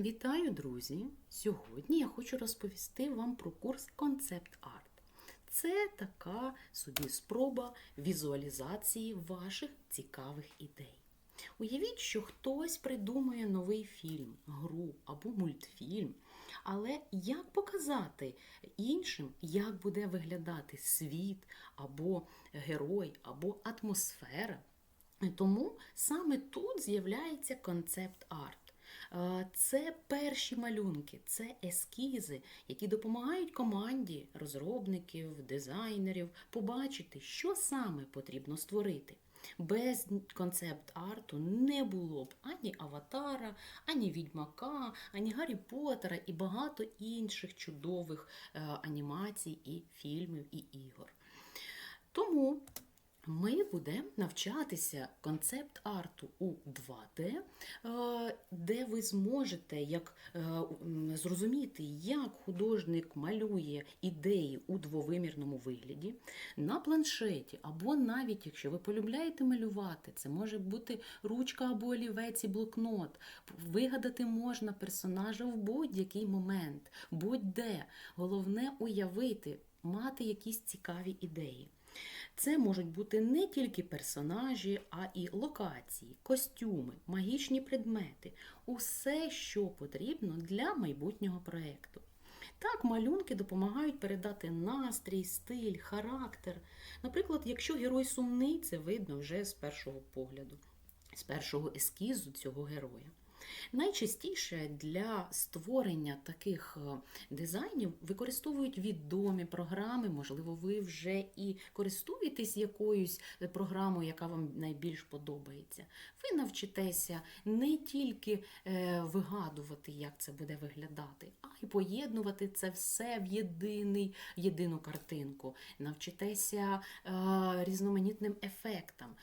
Вітаю, друзі! Сьогодні я хочу розповісти вам про курс Концепт Арт. Це така собі спроба візуалізації ваших цікавих ідей. Уявіть, що хтось придумує новий фільм, гру або мультфільм. Але як показати іншим, як буде виглядати світ, або герой, або атмосфера? Тому саме тут з'являється концепт арт. Це перші малюнки, це ескізи, які допомагають команді розробників, дизайнерів побачити, що саме потрібно створити. Без концепт арту не було б ані Аватара, ані Відьмака, ані Гаррі Поттера і багато інших чудових е, анімацій і фільмів і ігор. Тому ми будемо навчатися концепт арту у 2D, е, де ви зможете як, е, зрозуміти, як художник малює ідеї у двовимірному вигляді на планшеті, або навіть якщо ви полюбляєте малювати, це може бути ручка або олівець і блокнот. Вигадати можна персонажа в будь-який момент, будь-де. Головне уявити, мати якісь цікаві ідеї. Це можуть бути не тільки персонажі, а і локації, костюми, магічні предмети усе, що потрібно для майбутнього проєкту. Так, малюнки допомагають передати настрій, стиль, характер. Наприклад, якщо герой сумний, це видно вже з першого погляду, з першого ескізу цього героя. Найчастіше для створення таких е, дизайнів використовують відомі програми, можливо, ви вже і користуєтесь якоюсь е, програмою, яка вам найбільш подобається. Ви навчитеся не тільки е, вигадувати, як це буде виглядати, а й поєднувати це все в єдиний, єдину картинку. Навчитеся різноманітним ефектам.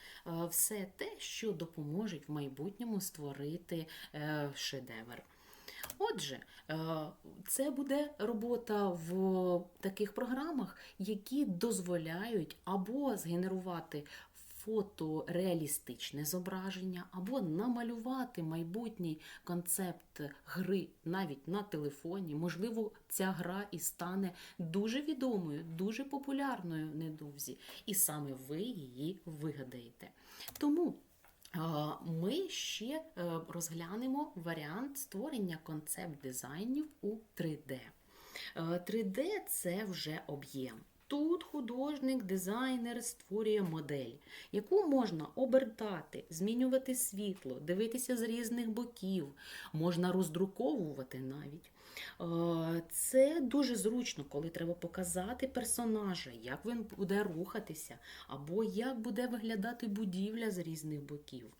Все те, що допоможе в майбутньому створити е, шедевр. Отже, е, це буде робота в таких програмах, які дозволяють або згенерувати фотореалістичне зображення, або намалювати майбутній концепт гри навіть на телефоні. Можливо, ця гра і стане дуже відомою, дуже популярною недовзі, і саме ви її вигадаєте. Тому ми ще е, розглянемо варіант створення концепт дизайнів у 3D. 3D це вже об'єм. Тут художник, дизайнер створює модель, яку можна обертати, змінювати світло, дивитися з різних боків, можна роздруковувати навіть. Це дуже зручно, коли треба показати персонажа, як він буде рухатися, або як буде виглядати будівля з різних боків.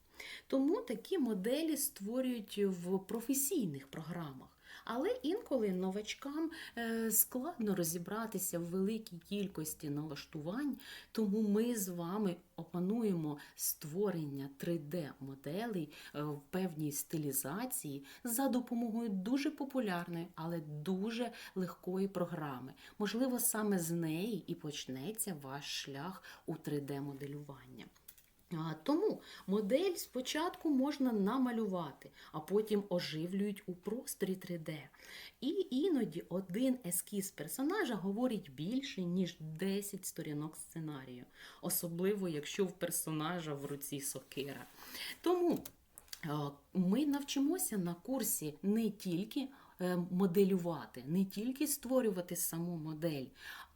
Тому такі моделі створюють в професійних програмах. Але інколи новачкам е, складно розібратися в великій кількості налаштувань, тому ми з вами опануємо створення 3D-моделей е, в певній стилізації за допомогою дуже популярної, але дуже легкої програми. Можливо, саме з неї і почнеться ваш шлях у 3D-моделювання. Тому модель спочатку можна намалювати, а потім оживлюють у просторі 3D. І іноді один ескіз персонажа говорить більше, ніж 10 сторінок сценарію, особливо якщо в персонажа в руці сокира. Тому ми навчимося на курсі не тільки Е, моделювати, не тільки створювати саму модель,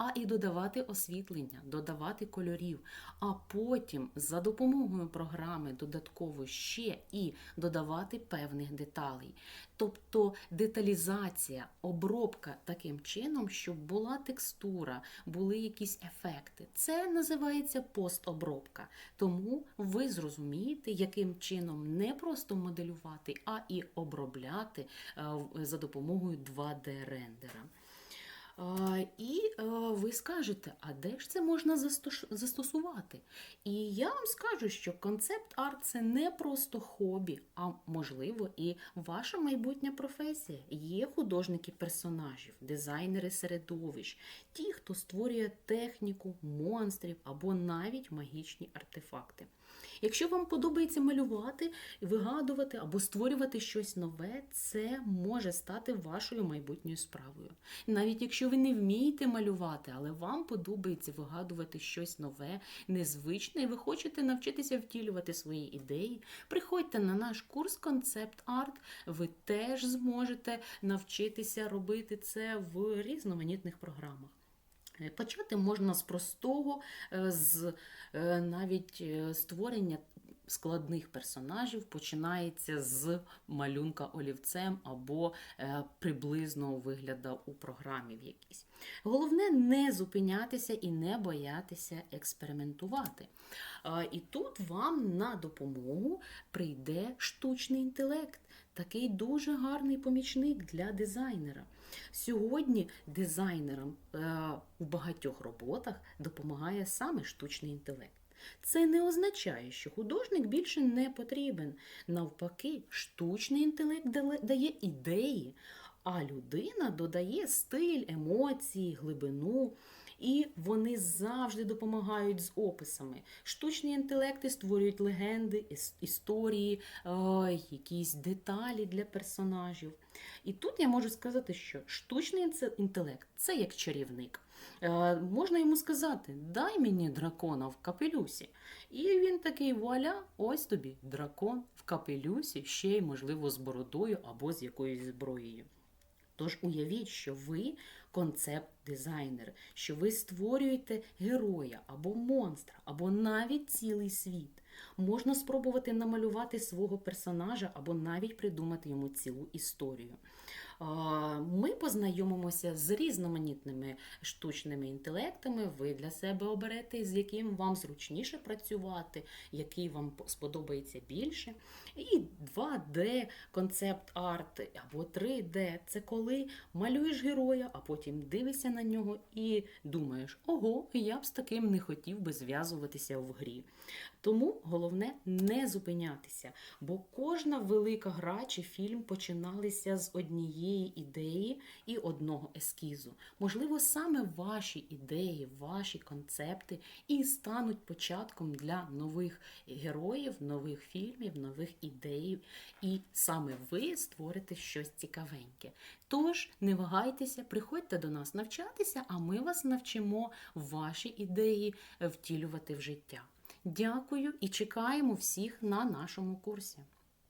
а і додавати освітлення, додавати кольорів, а потім за допомогою програми додатково ще і додавати певних деталей. Тобто деталізація, обробка таким чином, щоб була текстура, були якісь ефекти. Це називається постобробка. Тому ви зрозумієте, яким чином не просто моделювати, а і обробляти е, за допомогою 2D-рендера. І е, ви скажете, а де ж це можна застосувати? І я вам скажу, що концепт арт це не просто хобі, а можливо і ваша майбутня професія. Є художники персонажів, дизайнери середовищ, ті, хто створює техніку, монстрів або навіть магічні артефакти. Якщо вам подобається малювати, вигадувати або створювати щось нове, це може стати вашою майбутньою справою. Навіть якщо ви не вмієте малювати, але вам подобається вигадувати щось нове, незвичне, і ви хочете навчитися втілювати свої ідеї, приходьте на наш курс Концепт Арт. Ви теж зможете навчитися робити це в різноманітних програмах. Е, Почати можна з простого, е, з е, навіть створення складних персонажів починається з малюнка олівцем або приблизного вигляду у програмі в якійсь. Головне не зупинятися і не боятися експериментувати. І тут вам на допомогу прийде штучний інтелект, такий дуже гарний помічник для дизайнера. Сьогодні дизайнерам е, у багатьох роботах допомагає саме штучний інтелект. Це не означає, що художник більше не потрібен. Навпаки, штучний інтелект дає ідеї, а людина додає стиль, емоції, глибину. І вони завжди допомагають з описами. Штучні інтелекти створюють легенди, історії, е, якісь деталі для персонажів. І тут я можу сказати, що штучний інтелект це як чарівник. Е, можна йому сказати: дай мені дракона в капелюсі. І він такий вуаля, ось тобі дракон в капелюсі, ще й, можливо, з бородою або з якоюсь зброєю. Тож уявіть, що ви концепт-дизайнер, що ви створюєте героя або монстра, або навіть цілий світ. Можна спробувати намалювати свого персонажа або навіть придумати йому цілу історію. Ми познайомимося з різноманітними штучними інтелектами. Ви для себе оберете, з яким вам зручніше працювати, який вам сподобається більше. І 2D концепт арт або 3D це коли малюєш героя, а потім дивишся на нього і думаєш: ого, я б з таким не хотів би зв'язуватися в грі. Тому головне не зупинятися, бо кожна велика гра чи фільм починалися з однієї ідеї і одного ескізу. Можливо, саме ваші ідеї, ваші концепти і стануть початком для нових героїв, нових фільмів, нових ідей. І саме ви створите щось цікавеньке. Тож не вагайтеся, приходьте до нас навчатися, а ми вас навчимо ваші ідеї втілювати в життя. Дякую і чекаємо всіх на нашому курсі.